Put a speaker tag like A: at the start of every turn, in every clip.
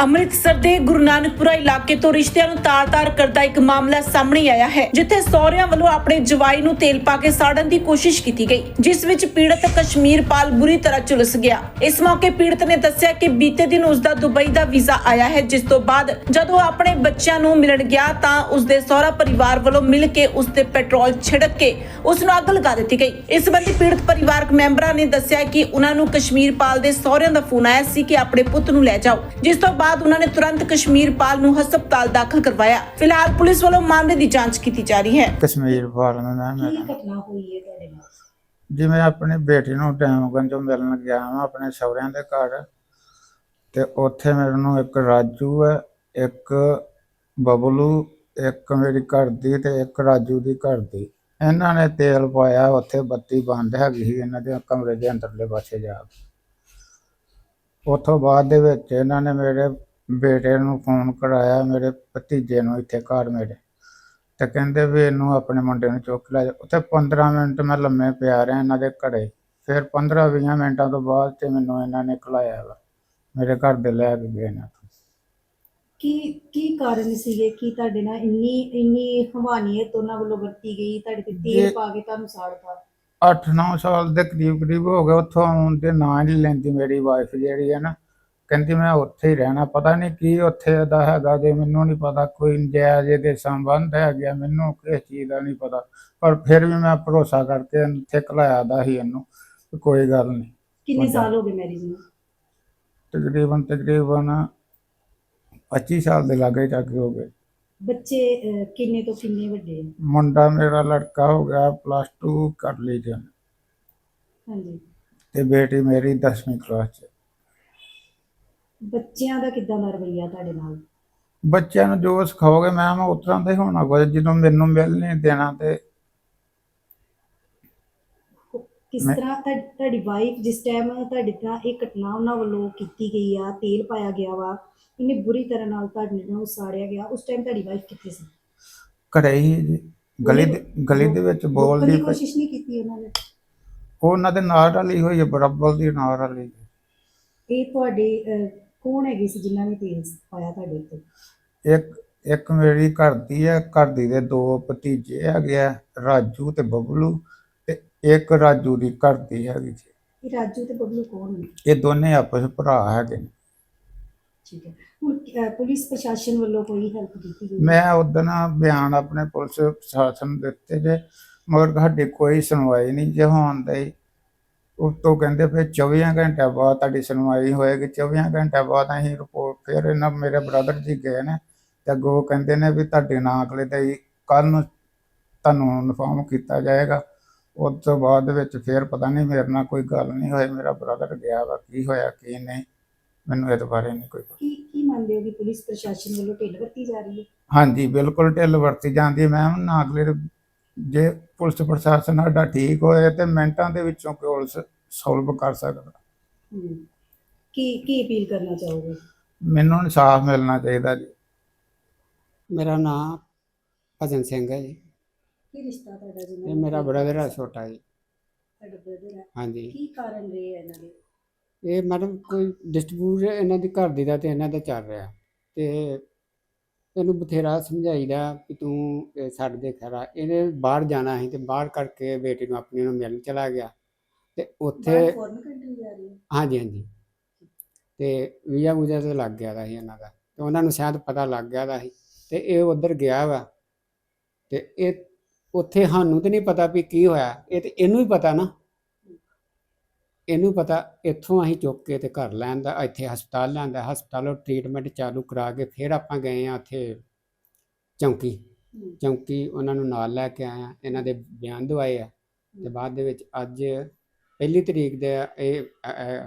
A: ਅੰਮ੍ਰਿਤਸਰ ਦੇ ਗੁਰੂ ਨਾਨਕਪੁਰਾ ਇਲਾਕੇ ਤੋਂ ਰਿਸ਼ਤਿਆਂ ਨੂੰ ਤਾਰ-ਤਾਰ ਕਰਦਾ ਇੱਕ ਮਾਮਲਾ ਸਾਹਮਣੇ ਆਇਆ ਹੈ, ਜਿੱਥੇ ਸਹੁਰਿਆਂ ਵੱਲੋਂ ਆਪਣੇ ਜਵਾਈ ਨੂੰ ਤੇਲ ਪਾ ਕੇ ਸਾੜਨ ਦੀ ਕੋਸ਼ਿਸ਼ ਕੀਤੀ ਗਈ, ਜਿਸ ਵਿੱਚ ਪੀੜਤ ਕਸ਼ਮੀਰਪਾਲ ਬੁਰੀ ਤਰ੍ਹਾਂ ਝੁਲਸ ਗਿਆ। ਇਸ ਮੌਕੇ ਪੀੜਤ ਨੇ ਦੱਸਿਆ ਕਿ ਬੀਤੇ ਦਿਨ ਉਸ ਦਾ ਦੁਬਈ ਦਾ ਵੀਜ਼ਾ ਆਇਆ ਹੈ, ਜਿਸ ਤੋਂ ਬਾਅਦ ਜਦੋਂ ਉਹ ਆਪਣੇ ਬੱਚਿਆਂ ਨੂੰ ਮਿਲਣ ਗਿਆ ਤਾਂ ਉਸ ਦੇ ਸਹੁਰਾ ਪਰਿਵਾਰ ਵੱਲੋਂ ਮਿਲ ਕੇ ਉਸ ਤੇ ਪੈਟਰੋਲ ਛਿੜਕ ਕੇ ਉਸ ਨੂੰ ਅੱਗ ਲਗਾ ਦਿੱਤੀ ਗਈ। ਇਸ ਸੰਬੰਧੀ ਪੀੜਤ ਪਰਿਵਾਰਕ ਮੈਂਬਰਾਂ ਨੇ ਦੱਸਿਆ ਕਿ ਉਹਨਾਂ ਨੂੰ ਕਸ਼ਮੀਰਪਾਲ ਦੇ ਸਹੁਰਿਆਂ ਦਾ ਫੋਨ ਆਇਆ ਸੀ ਕਿ ਆਪਣੇ ਪੁੱਤ ਨੂੰ ਲੈ ਜਾਓ, ਜਿਸ ਤੋਂ ਬਾਅਦ ਉਹਨਾਂ ਨੇ ਤੁਰੰਤ ਕਸ਼ਮੀਰਪਾਲ ਨੂੰ ਹਸਪਤਾਲ ਦਾਖਲ ਕਰਵਾਇਆ। ਫਿਲਹਾਲ ਪੁਲਿਸ ਵੱਲੋਂ ਮਾਮਲੇ ਦੀ ਜਾਂਚ ਕੀਤੀ ਜਾ ਰਹੀ ਹੈ।
B: ਕਸ਼ਮੀਰ ਫਾਰਮ ਦਾ
C: ਕੀ
B: ਮੇਰਾ
C: ਘਟਨਾ ਹੋਈ ਹੈ ਤੁਹਾਡੇ ਨਾਲ?
B: ਜਿਵੇਂ ਆਪਣੀ ਬੇਟੀ ਨੂੰ ਡੈਮਗੰਜੋਂ ਮਿਲਣ ਗਿਆ ਮੈਂ ਆਪਣੇ ਸਹੁਰਿਆਂ ਦੇ ਘਰ। ਤੇ ਉੱਥੇ ਮੈਨੂੰ ਇੱਕ ਰਾਜੂ ਹੈ ਇੱਕ ਬਬਲੂ ਇੱਕ ਮੇਰੀ ਘਰ ਦੀ ਤੇ ਇੱਕ ਰਾਜੂ ਦੀ ਘਰ ਦੀ। ਇਹਨਾਂ ਨੇ ਤੇਲ ਪਾਇਆ ਉੱਥੇ ਬੱਤੀ ਬੰਦ ਹੈਗੀ ਸੀ ਇਹਨਾਂ ਦੇ ਕਮਰੇ ਦੇ ਅੰਦਰਲੇ ਪਾਸੇ ਜਾ ਕੇ। ਉਥੋਂ ਬਾਅਦ ਦੇ ਵਿੱਚ ਇਹਨਾਂ ਨੇ ਮੇਰੇ ਬੇਟੇ ਨੂੰ ਫੋਨ ਕਰਾਇਆ ਮੇਰੇ ਭਤੀਜੇ ਨੂੰ ਇੱਥੇ ਘਰ ਮੇਰੇ। ਤੇ ਕਹਿੰਦੇ ਵੀ ਇਹਨੂੰ ਆਪਣੇ ਮੁੰਡੇ ਨੂੰ ਚੁੱਕ ਲੈ ਜਾ। ਉੱਥੇ 15 ਮਿੰਟ ਮੈਂ ਲੰਮੇ ਪਿਆ ਰਿਹਾ ਇਹਨਾਂ ਦੇ ਘਰੇ। ਫਿਰ 15-20 ਮਿੰਟਾਂ ਤੋਂ ਬਾਅਦ ਤੇ ਮੈਨੂੰ ਇਹਨਾਂ ਨੇ ਖਲਾਇਆ ਵਾ। ਮੇਰੇ ਘਰ ਦੇ ਲੈ ਕੇ ਗਏ ਨੇ
C: ਕੀ ਕੀ ਕਾਰਨ ਸੀਗੇ? ਕਿ ਤੁਹਾਡੇ ਨਾਲ ਇੰਨੀ ਇੰਨੀ ਹਵਾਨੀਅਤ ਉਹਨਾਂ ਵੱਲੋਂ ਵਰਤੀ ਗਈ? ਤੁਹਾਡੇ ਤੇ ਤੇਲ ਪਾ ਕੇ ਤੁਹਾਨੂੰ ਸਾੜਤਾ?
B: 8-9 ਸਾਲ ਦੇ ਕਰੀਬ ਕਰੀਬ ਹੋ ਗਏ ਉੱਥੋਂ ਆਉਣ ਦੇ ਨਾਂ ਨਹੀਂ ਲੈਂਦੀ ਮੇਰੀ ਵਾਈਫ ਜਿਹੜੀ ਹੈ ਨਾ। ਕਹਿੰਦੀ ਮੈਂ ਉੱਥੇ ਹੀ ਰਹਿਣਾ ਪਤਾ ਨਹੀਂ ਕੀ ਉੱਥੇ ਦਾ ਹੈਗਾ ਜੇ ਮੈਨੂੰ ਨਹੀਂ ਪਤਾ ਕੋਈ ਨਜਾਇਜ਼ ਦੇ ਸੰਬੰਧ ਹੈ ਗਿਆ ਮੈਨੂੰ ਕਿਸ ਚੀਜ਼ ਦਾ ਨਹੀਂ ਪਤਾ। ਪਰ ਫਿਰ ਵੀ ਮੈਂ ਭਰੋਸਾ ਕਰਕੇ ਇੱਥੇ ਘਲਾਇਆ ਦਾ ਸੀ ਇਹਨੂੰ ਕੋਈ ਗੱਲ ਨਹੀਂ
C: ਕਿੰਨੇ। ਸਾਲ ਹੋ ਗਏ ਮੈਰਿਜ ਨੂੰ?
B: ਤਕਰੀਬਨ ਤਕਰੀਬਨ 25 ਸਾਲ ਦੇ ਲਾਗੇ ਚੱਕ ਹੋ ਗਏ।
C: ਬੱਚੇ ਅਹ, ਕਿੰਨੇ ਤੋਂ ਕਿੰਨੇ ਵੱਡੇ ਆ?
B: ਮੁੰਡਾ ਮੇਰਾ ਲੜਕਾ ਹੋ ਗਿਆ ਪਲੱਸ 2 ਕਰ ਲਈ ਜੀ ਉਹਨੇ,
C: ਹਾਂਜੀ।
B: ਤੇ ਬੇਟੀ ਮੇਰੀ 10ਵੀਂ ਕਲਾਸ ਚ।
C: ਬੱਚਿਆਂ ਦਾ ਕਿੱਦਾਂ ਦਾ ਰਵਈਆ ਤੁਹਾਡੇ ਨਾਲ?
B: ਬੱਚਿਆਂ ਨੂੰ ਜੋ ਸਿਖਾਓਗੇ ਮੈਂ ਮੈਂ ਉਸ ਤਰ੍ਹਾਂ ਦਾ ਹੋਣਾ ਕੁਝ ਜਦੋਂ ਮੈਨੂੰ ਮਿਲ ਨਹੀਂ ਦੇਣਾ ਤੇ
C: ਕਿਸ
B: ਮੈਂ-
C: ਤਰ੍ਹਾਂ ਤੁਹਾ- ਤੁਹਾਡੀ ਵਾਈਫ ਜਿਸ ਟਾਈਮ ਤੁਹਾਡੇ ਨਾਲ ਇਹ ਘਟਨਾ ਉਹਨਾਂ ਵੱਲੋਂ ਕੀਤੀ ਗਈ ਆ ਤੇਲ ਪਾਇਆ ਗਿਆ ਵਾ ਇੰਨੀ ਬੁਰੀ ਤਰ੍ਹਾਂ ਨਾਲ ਤੁਹਾਡੇ ਨਾਲ ਸਾੜਿਆ ਗਿਆ ਉਸ ਟਾਈਮ ਤੁਹਾਡੀ ਵਾਈਫ ਕਿੱਥੇ ਸੀ?
B: ਘਰੇ ਹੀ ਜੀ ਗਲੀ ਦੇ ਗਲੀ ਦੇ ਵਿੱਚ ਬੋਲਦੀ
C: ਦੀ
B: ਪਈ।
C: ਕੋਸ਼ਿਸ਼ ਨਹੀਂ ਕੀਤੀ ਉਹਨਾਂ ਨੇ?
B: ਉਹ ਉਹਨਾਂ ਦੇ ਨਾਲ ਵਾਲੀ ਹੋਈ ਹੈ ਬਰਾਬਰ ਦੀ ਨਾਲ ਵਾਲੀ
C: ਇਹ ਤੁਹਾਡੇ ਅਹ, ਕੌਣ ਹੈਗੇ ਸੀ ਜਿਨ੍ਹਾਂ ਨੇ ਤੇਲ ਪਾਇਆ ਤੁਹਾਡੇ ਉੱਤੇ?
B: ਇੱਕ ਇੱਕ ਮੇਰੀ ਘਰ ਦੀ ਹੈ ਘਰ ਦੀ ਦੇ ਦੋ ਭਤੀਜੇ ਹੈਗੇ ਆ ਰਾਜੂ ਤੇ ਬਬਲੂ। ਇੱਕ ਰਾਜੂ ਦੀ ਘਰ ਦੀ ਹੈਗੀ ਜੀ
C: ਇਹ ਰਾਜੂ ਤੇ ਬਬਲੂ ਕੌਣ ਨੇ?
B: ਇਹ ਦੋਨੇ ਆਪਸ ਵਿੱਚ ਭਰਾ ਹੈਗੇ ਨੇ।
C: ਠੀਕ ਹੈ। ਹੁਣ ਅਹ, ਪੁਲਿਸ ਪ੍ਰਸ਼ਾਸਨ ਵੱਲੋਂ ਕੋਈ ਹੈਲਪ ਕੀਤੀ ਗਈ?
B: ਮੈਂ ਉਦੋਂ ਬਿਆਨ ਆਪਣੇ ਪੁਲਿਸ ਪ੍ਰਸ਼ਾਸਨ ਨੂੰ ਦਿੱਤੇ ਜੇ ਮਗਰ ਸਾਡੀ ਕੋਈ ਸੁਣਵਾਈ ਨਹੀਂ ਜੇ ਹੋਣ ਦੀ ਉਸ ਤੋਂ ਕਹਿੰਦੇ ਫਿਰ 24 ਘੰਟਿਆਂ ਬਾਅਦ ਤੁਹਾਡੀ ਸੁਣਵਾਈ ਹੋਏਗੀ। 24 ਘੰਟਿਆਂ ਬਾਅਦ ਅਸੀਂ ਰਿਪੋਰਟ ਫਿਰ ਇਹਨਾਂ ਮੇਰੇ ਬ੍ਰਦਰ ਜੀ ਗਏ ਨੇ ਤੇ ਅੱਗੋਂ ਉਹ ਕਹਿੰਦੇ ਨੇ ਵੀ ਤੁਹਾਡੇ ਨਾਂ ਅਗਲੇ ਦੇ ਕੱਲ ਨੂੰ ਤੁਹਾਨੂੰ ਇਨਫੋਰਮ ਕੀਤਾ ਜਾਏਗਾ। ਉਸ ਤੋਂ ਬਾਅਦ ਵਿੱਚ ਫਿਰ ਪਤਾ ਨਹੀਂ ਮੇਰੇ ਨਾਲ ਕੋਈ ਗੱਲ ਨਹੀਂ ਹੋਈ ਮੇਰਾ ਬ੍ਰਦਰ ਗਿਆ ਵਾ ਕੀ ਹੋਇਆ ਕੀ ਨਹੀਂ ਮੈਨੂੰ ਇਹਦੇ ਬਾਰੇ ਨਹੀਂ ਕੋਈ ਪਤਾ।
C: ਕੀ ਕੀ ਮੰਨਦੇ ਹੋ ਕਿ ਪੁਲਿਸ ਪ੍ਰਸ਼ਾਸਨ ਵੱਲੋਂ ਢਿੱਲ ਵਰਤੀ ਜਾ ਰਹੀ ਹੈ?
B: ਹਾਂਜੀ ਬਿਲਕੁਲ ਢਿੱਲ ਵਰਤੀ ਜਾਂਦੀ ਹੈ। ਮੈਮ ਨਾ ਅਗਲੇ ਜੇ ਪੁਲਿਸ ਪ੍ਰਸ਼ਾਸਨ ਸਾਡਾ ਠੀਕ ਹੋਏ ਤੇ ਮਿੰਟਾਂ ਦੇ ਵਿੱਚੋਂ ਪੁਲਿਸ ਸੋਲਵ ਕਰ ਸਕਦਾ।
C: ਕੀ ਕੀ ਅਪੀਲ ਕਰਨਾ ਚਾਹੋਗੇ?
B: ਮੈਨੂੰ ਇਨਸਾਫ ਮਿਲਣਾ ਚਾਹੀਦਾ ਜੀ।
D: ਮੇਰਾ ਨਾਮ ਭਜਨ ਸਿੰਘ ਹੈ ਜੀ।
C: ਕੀ ਰਿਸ਼ਤਾ ਤੁਹਾਡਾ ਜੀ?
D: ਇਹ ਮੇਰਾ ਬ੍ਰਦਰ ਹੈ ਛੋਟਾ ਜੀ।
C: ਤੁਹਾਡਾ ਬ੍ਰਦਰ ਹੈ
D: ਹਾਂਜੀ।
C: ਕੀ ਕਾਰਨ ਰਹੇ ਇਹਨਾਂ ਦੇ?
D: ਇਹ ਮੈਡਮ ਕੋਈ ਡਿਸਟ੍ਰੀਬਿਊਟ ਇਹਨਾਂ ਦੀ ਘਰ ਦੀ ਦਾ ਤੇ ਇਹਨਾਂ ਦਾ ਚੱਲ ਰਿਹਾ। ਤੇ ਇਹਨੂੰ ਬਥੇਰਾ ਸਮਝਾਈਦਾ ਕਿ ਤੂੰ ਇਹ ਛੱਡ ਦੇ ਖਰਾ। ਇਹਨੇ ਬਾਹਰ ਜਾਣਾ ਸੀ ਤੇ ਬਾਹਰ ਕਰਕੇ ਬੇਟੀ ਨੂੰ ਆਪਣੀ ਨੂੰ ਮਿਲਣ ਚਲਾ ਗਿਆ। ਤੇ ਉੱਥੇ
C: ਬਾਹਰ ਫੋਰਨ ਕੰਟਰੀ ਜਾ ਰਹੀ ਹੈ?
D: ਹਾਂਜੀ ਹਾਂਜੀ। ਤੇ ਵੀਜ਼ਾ ਵੂਜ਼ਾ ਤੇ ਲੱਗ ਗਿਆ ਦਾ ਸੀ ਇਹਨਾਂ ਦਾ। ਤੇ ਉਹਨਾਂ ਨੂੰ ਸ਼ਾਇਦ ਪਤਾ ਲੱਗ ਗਿਆ ਦਾ ਸੀ। ਤੇ ਇਹ ਉਧਰ ਗਿਆ ਵਾ। ਤੇ ਇਹ ਉੱਥੇ ਸਾਨੂੰ ਤੇ ਨਹੀਂ ਪਤਾ ਵੀ ਕੀ ਹੋਇਆ। ਇਹ ਤੇ ਇਹਨੂੰ ਹੀ ਪਤਾ ਨਾ। ਇਹਨੂੰ ਪਤਾ ਇੱਥੋਂ ਅਸੀਂ ਚੁੱਕ ਕੇ ਤੇ ਘਰ ਲੈਣ ਦਾ ਇੱਥੇ ਹਸਪਤਾਲ ਲਿਆਂਦਾ ਹਸਪਤਾਲੋਂ ਟ੍ਰੀਟਮੈਂਟ ਚਾਲੂ ਕਰਾ ਕੇ ਫਿਰ ਆਪਾਂ ਗਏ ਆ ਉੱਥੇ ਚੌਂਕੀ। ਚੌਂਕੀ ਉਹਨਾਂ ਨੂੰ ਨਾਲ ਲੈ ਕੇ ਆਇਆ ਇਹਨਾਂ ਦੇ ਬਿਆਨ ਦਵਾਏ ਆ। ਤੇ ਬਾਅਦ ਦੇ ਵਿੱਚ ਅੱਜ ਪਹਿਲੀ ਤਰੀਕ ਦੇ ਇਹ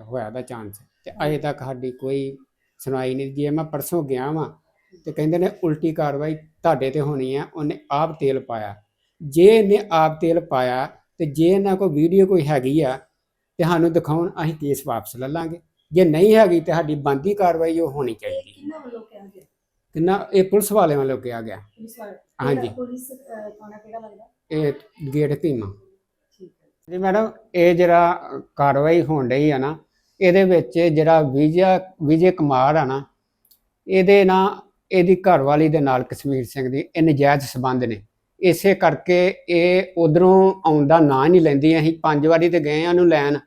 D: ਹੋਇਆ ਦਾ ਚਾਂਸ ਤੇ ਅਜੇ ਤੱਕ ਸਾਡੀ ਕੋਈ ਸੁਣਾਈ ਨਹੀਂ। ਜੇ ਮੈਂ ਪਰਸੋਂ ਗਿਆ ਵਾਂ ਤੇ ਕਹਿੰਦੇ ਨੇ ਉਲਟੀ ਕਾਰਵਾਈ ਤੁਹਾਡੇ ਤੇ ਹੋਣੀ ਆ। ਉਹਨੇ ਆਪ ਤੇਲ ਪਾਇਆ। ਜੇ ਇਹਨੇ ਆਪ ਤੇਲ ਪਾਇਆ ਤੇ ਜੇ ਇਹਨਾਂ ਕੋਲ ਵੀਡੀਓ ਕੋਈ ਹੈਗੀ ਆ ਤੇ ਸਾਨੂੰ ਦਿਖਾਉਣ ਅਸੀਂ ਕੇਸ ਵਾਪਸ ਲੈ ਲਾਂਗੇ। ਜੇ ਨਹੀਂ ਹੈਗੀ ਤੇ ਸਾਡੀ ਬੰਦੀ ਕਾਰਵਾਈ ਉਹ ਹੋਣੀ ਚਾਹੀਦੀ।
C: ਕਿਹਨਾਂ ਵੱਲੋਂ ਕਿਹਾ ਗਿਆ?
D: ਕਿੰਨਾ? ਇਹ ਪੁਲਿਸ ਵਾਲਿਆਂ ਵੱਲੋਂ ਕਿਹਾ ਗਿਆ। ਹਾਂਜੀ।
C: ਪੁਲਿਸ ਥਾਣਾ ਕਿਹੜਾ ਲੱਗਦਾ?
D: ਇਹ ਗੇਟ ਧੀਮਾ
C: ਠੀਕ ਹੈ।
D: ਜੀ ਮੈਡਮ ਇਹ ਜਿਹੜਾ ਕਾਰਵਾਈ ਹੋਣ ਰਹੀ ਆ ਨਾ ਇਹਦੇ ਵਿੱਚ ਜਿਹੜਾ ਵਿਜੇ ਵਿਜੇ ਕੁਮਾਰ ਆ ਨਾ ਇਹਦੇ ਨਾਲ ਇਹਦੀ ਘਰਵਾਲੀ ਦੇ ਨਾਲ ਕਸ਼ਮੀਰ ਸਿੰਘ ਦੀ ਇਹ ਨਜਾਇਜ਼ ਸਬੰਧ ਨੇ। ਇਸੇ ਕਰਕੇ ਇਹ ਉਧਰੋਂ ਆਉਣ ਦਾ ਨਾਂ ਨਹੀਂ ਲੈਂਦੀ ਅਸੀਂ ਪੰਜ ਵਾਰੀ ਤੇ ਗਏ ਆ ਉਹਨੂੰ ਲੈਣ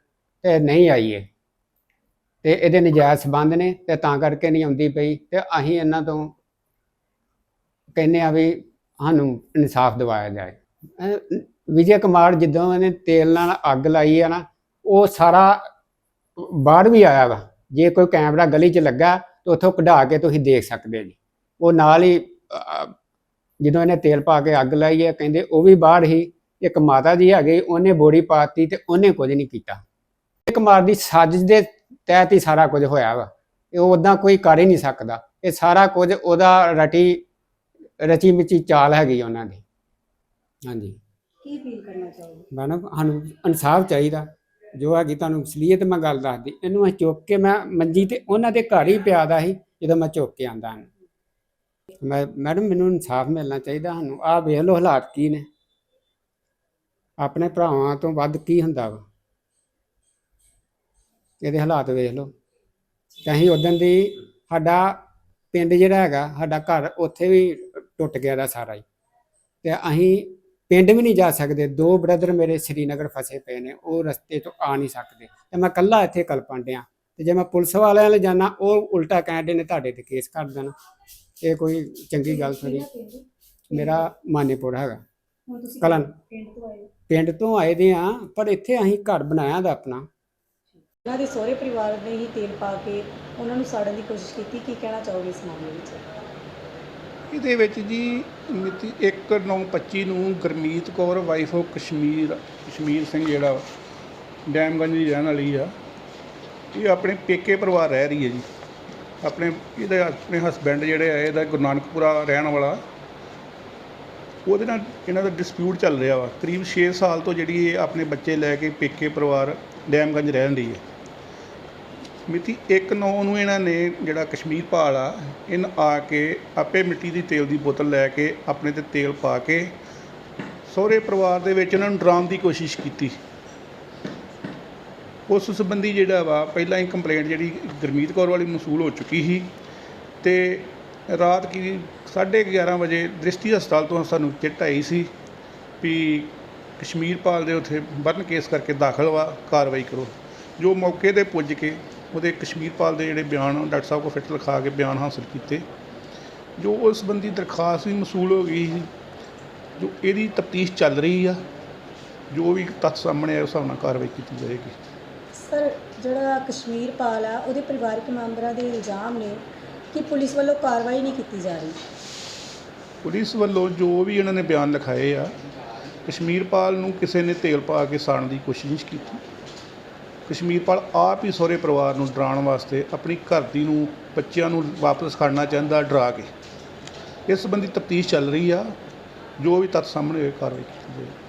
D: ਤੇ ਨਹੀਂ ਆਈ ਇਹ ਤੇ ਇਹਦੇ ਨਜਾਇਜ਼ ਸਬੰਧ ਨੇ ਤੇ ਤਾਂ ਕਰਕੇ ਨਹੀਂ ਆਉਂਦੀ ਪਈ। ਤੇ ਅਸੀਂ ਇਹਨਾਂ ਤੋਂ ਕਹਿੰਦੇ ਆ ਵੀ ਸਾਨੂੰ ਇਨਸਾਫ ਦਿਵਾਇਆ ਜਾਏ। ਵਿਜੇ ਕੁਮਾਰ ਜਦੋਂ ਇਹਨੇ ਤੇਲ ਨਾਲ ਅੱਗ ਲਾਈ ਆ ਨਾ, ਉਹ ਸਾਰਾ ਬਾਹਰ ਵੀ ਆਇਆ ਵਾ। ਜੇ ਕੋਈ ਕੈਮਰਾ ਗਲੀ 'ਚ ਲੱਗਾ ਤਾਂ ਉੱਥੋਂ ਕਢਾ ਕੇ ਤੁਸੀਂ ਦੇਖ ਸਕਦੇ ਜੀ। ਉਹ ਨਾਲ ਹੀ ਜਦੋਂ ਇਹਨੇ ਤੇਲ ਪਾ ਕੇ ਅੱਗ ਲਾਈ ਹੈ ਕਹਿੰਦੇ ਉਹ ਵੀ ਬਾਹਰ ਹੀ ਇੱਕ ਮਾਤਾ ਜੀ ਹੈਗੇ ਉਹਨੇ ਬੋੜੀ ਪਾਤੀ ਤੇ ਉਹਨੇ ਕੁਝ ਨਹੀਂ ਕੀਤਾ। ਇੱਕ ਮਾਰ ਦੀ ਸਾਜ਼ਿਸ਼ ਦੇ ਤਹਿਤ ਹੀ ਸਾਰਾ ਕੁਝ ਹੋਇਆ ਵਾ। ਇਹ ਉਦਾਂ ਕੋਈ ਕਰ ਹੀ ਨਹੀਂ ਸਕਦਾ। ਇਹ ਸਾਰਾ ਕੁਝ ਉਹਦਾ ਰਟੀ ਰਚੀ ਮਿਚੀ ਚਾਲ ਹੈਗੀ ਉਹਨਾਂ ਦੀ। ਹਾਂਜੀ।
C: ਕੀ ਫੀਲ ਕਰਨਾ ਚਾਹੋਗੇ?
D: ਮੈਡਮ ਸਾਨੂੰ ਇਨਸਾਫ ਚਾਹੀਦਾ। ਜੋ ਹੈਗੀ ਤੁਹਾਨੂੰ ਅਸਲੀਅਤ ਮੈਂ ਗੱਲ ਦੱਸਦੀ। ਇਹਨੂੰ ਮੈਂ ਚੁੱਕ ਕੇ ਮੈਂ ਮੰਜੀ ਤੇ ਉਹਨਾਂ ਦੇ ਘਰ ਹੀ ਪਿਆ ਦਾ ਸੀ ਜਦੋਂ ਮੈਂ ਚੁੱਕ ਕੇ ਆਂਦਾ ਮੈਂ ਮੈਡਮ, ਮੈਨੂੰ ਇਨਸਾਫ ਮਿਲਣਾ ਚਾਹੀਦਾ ਸਾਨੂੰ। ਆਹ ਵੇਖ ਲਓ ਹਾਲਾਤ ਕੀ ਨੇ। ਆਪਣੇ ਭਰਾਵਾਂ ਤੋਂ ਵੱਧ ਕੀ ਹੁੰਦਾ ਵਾ? ਇਹਦੇ ਹਾਲਾਤ ਵੇਖ ਲਓ। ਤੇ ਅਸੀਂ ਉਦੋਂ ਦੀ ਸਾਡਾ ਪਿੰਡ ਜਿਹੜਾ ਹੈਗਾ, ਸਾਡਾ ਘਰ ਉੱਥੇ ਵੀ ਟੁੱਟ ਗਿਆ ਦਾ ਸਾਰਾ ਹੀ। ਤੇ ਅਸੀਂ ਪਿੰਡ ਵੀ ਨਹੀਂ ਜਾ ਸਕਦੇ। ਦੋ ਬ੍ਰਦਰ ਮੇਰੇ ਸ੍ਰੀਨਗਰ ਫਸੇ ਪਏ ਨੇ। ਉਹ ਰਸਤੇ ਤੋਂ ਆ ਨਹੀਂ ਸਕਦੇ। ਤੇ ਮੈਂ ਕੱਲਾ ਇੱਥੇ ਕਲਪਣ ਡਿਆ। ਤੇ ਜੇ ਮੈਂ ਪੁਲਿਸ ਵਾਲਿਆਂ ਨਾਲ ਜਾਣਾ ਉਹ ਉਲਟਾ ਕਹਿੰਦੇ ਨੇ, ਤੁਹਾਡੇ ਤੇ ਕੇਸ ਕਰ ਦੇਣਾ। ਇਹ ਕੋਈ ਚੰਗੀ ਗੱਲ ਥੋੜੀ ਮੇਰਾ ਮਾਨੇਪੁਰ ਹੈਗਾ।
C: ਹੁਣ ਤੁਸੀਂ
D: ਕਲਨ।
C: ਪਿੰਡ ਤੋਂ ਆਏ ਹੋ।
D: ਪਿੰਡ ਤੋਂ ਆਏ ਦੇ ਆ ਪਰ ਇੱਥੇ ਅਸੀਂ ਘਰ ਬਣਾਇਆ ਦਾ ਆਪਣਾ।
C: ਉਹਨਾਂ ਦੇ ਸਹੁਰੇ ਪਰਿਵਾਰ ਨੇ ਹੀ ਤੇਲ ਪਾ ਕੇ ਉਹਨਾਂ ਨੂੰ ਸਾੜਨ ਦੀ ਕੋਸ਼ਿਸ਼ ਕੀਤੀ। ਕੀ ਕਹਿਣਾ ਚਾਹੋਗੇ ਇਸ ਮਾਮਲੇ ਵਿੱਚ?
E: ਇਹਦੇ ਵਿੱਚ ਜੀ ਮਿਤੀ 1/9/25 ਨੂੰ ਗੁਰਮੀਤ ਕੌਰ ਵਾਈਫ ਆਫ ਕਸ਼ਮੀਰ ਕਸ਼ਮੀਰ ਸਿੰਘ ਜਿਹੜਾ ਵਾ, ਡੈਮਗੰਜ ਦੀ ਰਹਿਣ ਵਾਲੀ ਆ। ਇਹ ਆਪਣੇ ਪੇਕੇ ਪਰਿਵਾਰ ਰਹਿ ਰਹੀ ਹੈ ਜੀ। ਆਪਣੇ, ਇਹਦੇ ਆਪਣੇ ਹਸਬੈਂਡ ਜਿਹੜੇ ਆ, ਇਹਦਾ ਗੁਰੂ ਨਾਨਕਪੁਰਾ ਰਹਿਣ ਵਾਲਾ। ਉਹਦੇ ਨਾਲ ਇਹਨਾਂ ਦਾ ਡਿਸਪਿਊਟ ਚੱਲ ਰਿਹਾ ਵਾ। ਕਰੀਬ 6 ਸਾਲ ਤੋਂ ਜਿਹੜੀ ਇਹ ਆਪਣੇ ਬੱਚੇ ਲੈ ਕੇ ਪੇਕੇ ਪਰਿਵਾਰ ਡੈਮਗੰਜ ਰਹਿਣ ਦੀ ਹੈ। ਮਿਤੀ 1/9 ਨੂੰ ਇਹਨਾਂ ਨੇ ਜਿਹੜਾ ਕਸ਼ਮੀਰ ਪਾਲ ਆ, ਇਹਨ ਆ ਕੇ ਆਪੇ ਮਿੱਟੀ ਦੀ ਤੇਲ ਦੀ ਬੋਤਲ ਲੈ ਕੇ ਆਪਣੇ ਤੇ ਤੇਲ ਪਾ ਕੇ ਸਹੁਰੇ ਪਰਿਵਾਰ ਦੇ ਵਿੱਚ ਇਹਨਾਂ ਨੂੰ ਡਰਾਉਣ ਦੀ ਕੋਸ਼ਿਸ਼ ਕੀਤੀ। ਉਸ ਸੰਬੰਧੀ ਜਿਹੜਾ ਵਾ, ਪਹਿਲਾਂ ਹੀ ਕੰਪਲੇਂਟ ਜਿਹੜੀ ਗੁਰਮੀਤ ਕੌਰ ਵਾਲੀ ਮਸੂਲ ਹੋ ਚੁੱਕੀ ਸੀ ਤੇ ਰਾਤ ਕੀ 11:30 ਵਜੇ ਦ੍ਰਿਸ਼ਟੀ ਹਸਪਤਾਲ ਤੋਂ ਸਾਨੂੰ ਚਿੱਟ ਆਈ ਸੀ ਵੀ ਕਸ਼ਮੀਰਪਾਲ ਦੇ ਉੱਥੇ ਬਰਨ ਕੇਸ ਕਰਕੇ ਦਾਖਲ ਵਾ, ਕਾਰਵਾਈ ਕਰੋ। ਜੋ ਮੌਕੇ ਤੇ ਪੁੱਜ ਕੇ ਉਹਦੇ ਕਸ਼ਮੀਰਪਾਲ ਦੇ ਜਿਹੜੇ ਬਿਆਨ ਡਾਕਟਰ ਸਾਹਿਬ ਕੋਲ ਫਿੱਟ ਲਿਖਾ ਕੇ ਬਿਆਨ ਹਾਸਲ ਕੀਤੇ। ਜੋ ਉਸ ਸੰਬੰਧੀ ਦਰਖਾਸਤ ਵੀ ਮਸੂਲ ਹੋ ਗਈ ਸੀ, ਜੋ ਇਹਦੀ ਤਫਤੀਸ਼ ਚੱਲ ਰਹੀ ਆ, ਜੋ ਵੀ ਤੱਥ ਸਾਹਮਣੇ ਆਏ ਉਸ ਹਿਸਾਬ ਨਾਲ ਕਾਰਵਾਈ ਕੀਤੀ ਜਾਏਗੀ।
C: ਸਰ ਜਿਹੜਾ ਕਸ਼ਮੀਰ ਪਾਲ ਆ, ਉਹਦੇ ਪਰਿਵਾਰਕ ਮੈਂਬਰਾਂ ਦੇ ਇਲਜ਼ਾਮ ਨੇ ਕਿ ਪੁਲਿਸ ਵੱਲੋਂ ਕਾਰਵਾਈ ਨਹੀਂ ਕੀਤੀ ਜਾ ਰਹੀ।
E: ਪੁਲਿਸ ਵੱਲੋਂ ਜੋ ਵੀ ਇਹਨਾਂ ਨੇ ਬਿਆਨ ਲਿਖਾਏ ਆ, ਕਸ਼ਮੀਰ ਪਾਲ ਨੂੰ ਕਿਸੇ ਨੇ ਤੇਲ ਪਾ ਕੇ ਸਾੜਨ ਦੀ ਕੋਸ਼ਿਸ਼ ਕੀਤੀ। ਕਸ਼ਮੀਰਪਾਲ ਆਪ ਹੀ ਸਹੁਰੇ ਪਰਿਵਾਰ ਨੂੰ ਡਰਾਉਣ ਵਾਸਤੇ ਆਪਣੀ ਘਰ ਦੀ ਨੂੰ, ਬੱਚਿਆਂ ਨੂੰ ਵਾਪਸ ਖੜਨਾ ਚਾਹੁੰਦਾ, ਡਰਾ ਕੇ। ਇਸ ਸੰਬੰਧੀ ਤਫਤੀਸ਼ ਚੱਲ ਰਹੀ ਆ। ਜੋ ਵੀ ਤੱਥ ਸਾਹਮਣੇ ਹੋਏ ਕਾਰਵਾਈ ਕੀਤੀ ਜਾਏਗੀ